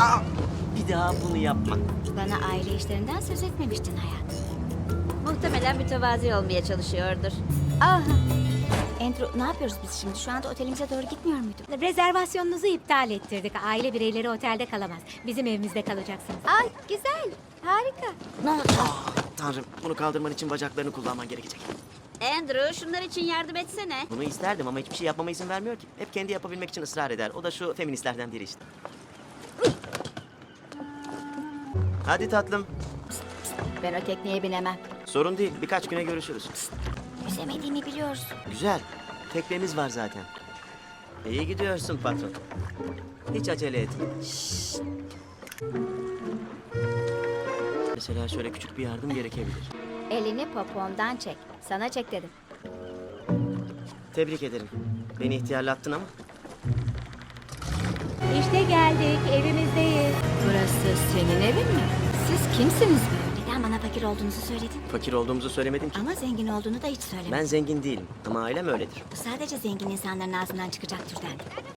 Aa, bir daha bunu yapma. Bana aile işlerinden söz etmemiştin hayat. Muhtemelen mütevazi olmaya çalışıyordur. Aha. Andrew ne yapıyoruz biz şimdi? Şu anda otelimize doğru gitmiyor muyduk? Rezervasyonunuzu iptal ettirdik. Aile bireyleri otelde kalamaz. Bizim evimizde kalacaksınız. Ay güzel. Harika. Ne oldu? Ah, tanrım bunu kaldırman için bacaklarını kullanman gerekecek. Andrew şunlar için yardım etsene. Bunu isterdim ama hiçbir şey yapmama izin vermiyor ki. Hep kendi yapabilmek için ısrar eder. O da şu feministlerden biri işte. Hadi tatlım. Ben o tekneye binemem. Sorun değil. Birkaç güne görüşürüz. Yüzemediğimi biliyorsun. Güzel. Teknemiz var zaten. İyi gidiyorsun patron. Hiç acele etme. Mesela şöyle küçük bir yardım gerekebilir. Elini popondan çek. Sana çek dedim. Tebrik ederim. Beni ihtiyarlattın ama. İşte geldik. Evimizdeyiz. Burası senin evin mi? Siz kimsiniz böyle? Neden bana fakir olduğunuzu söyledin? Fakir olduğumuzu söylemedim ki. Ama zengin olduğunu da hiç söylemedin. Ben zengin değilim ama ailem öyledir. Bu sadece zengin insanların ağzından çıkacak türden.